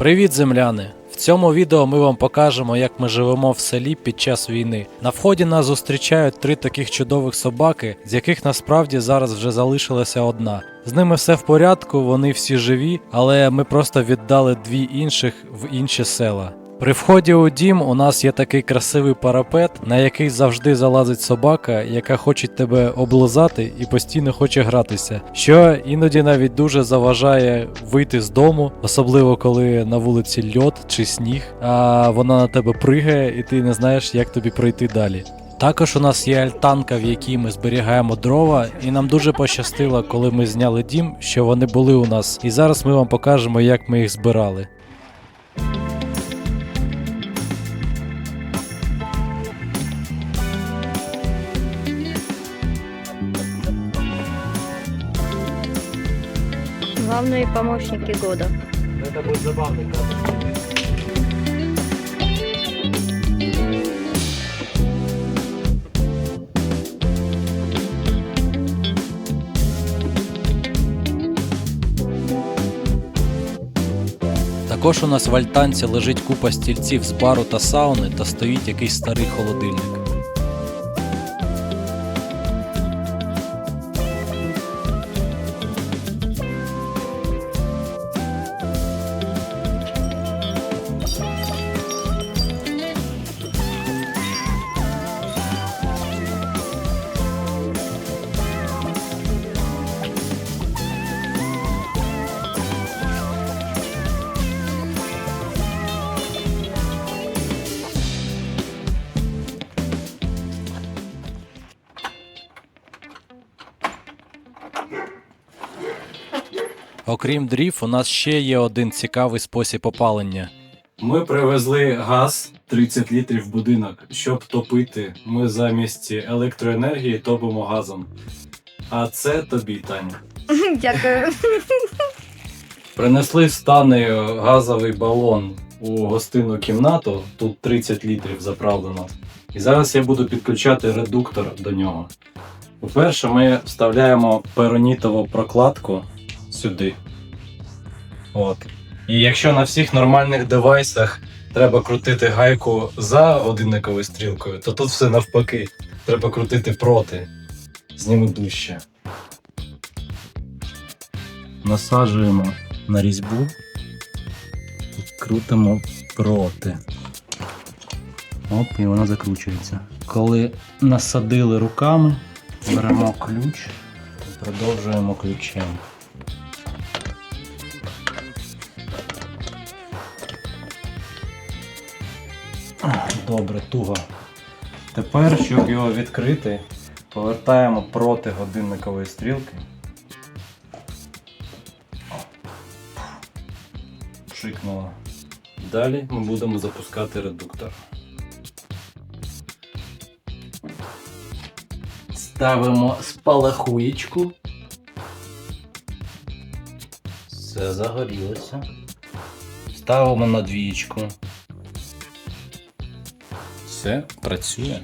Привіт, земляни! В цьому відео ми вам покажемо, як ми живемо в селі під час війни. На вході нас зустрічають три таких чудових собаки, з яких насправді зараз вже залишилася одна. З ними все в порядку, вони всі живі, але ми просто віддали дві інших в інші села. При вході у дім у нас є такий красивий парапет, на який завжди залазить собака, яка хоче тебе облизати і постійно хоче гратися, що іноді навіть дуже заважає вийти з дому, особливо коли на вулиці льод чи сніг, а вона на тебе пригає, і ти не знаєш, як тобі пройти далі. Також у нас є альтанка, в якій ми зберігаємо дрова, і нам дуже пощастило, коли ми зняли дім, що вони були у нас. І зараз ми вам покажемо, як ми їх збирали. Главные помощники года. Это будет забавный кадр. Також у нас в альтанці лежить купа стільців з бару та сауни та стоїть якийсь старий холодильник. Окрім дрів, у нас ще є один цікавий спосіб опалення. Ми привезли газ 30 літрів в будинок, щоб топити. Ми замість електроенергії топимо газом. А це тобі, Таня. Дякую. Принесли з Танею газовий балон у гостинну кімнату. Тут 30 літрів заправлено. І зараз я буду підключати редуктор до нього. По-перше, ми вставляємо перонітову прокладку сюди. От. І якщо на всіх нормальних девайсах треба крутити гайку за годинниковою стрілкою, то тут все навпаки. Треба крутити проти. Зніму дужче. Насаджуємо на різьбу і крутимо проти. Оп, і вона закручується. Коли насадили руками, беремо ключ і продовжуємо ключем. Добре, туго. Тепер, щоб його відкрити, повертаємо проти годинникової стрілки. Пшикнуло. Далі ми будемо запускати редуктор. Ставимо спалахуєчку. Все загорілося. Ставимо на двічку. Все працює.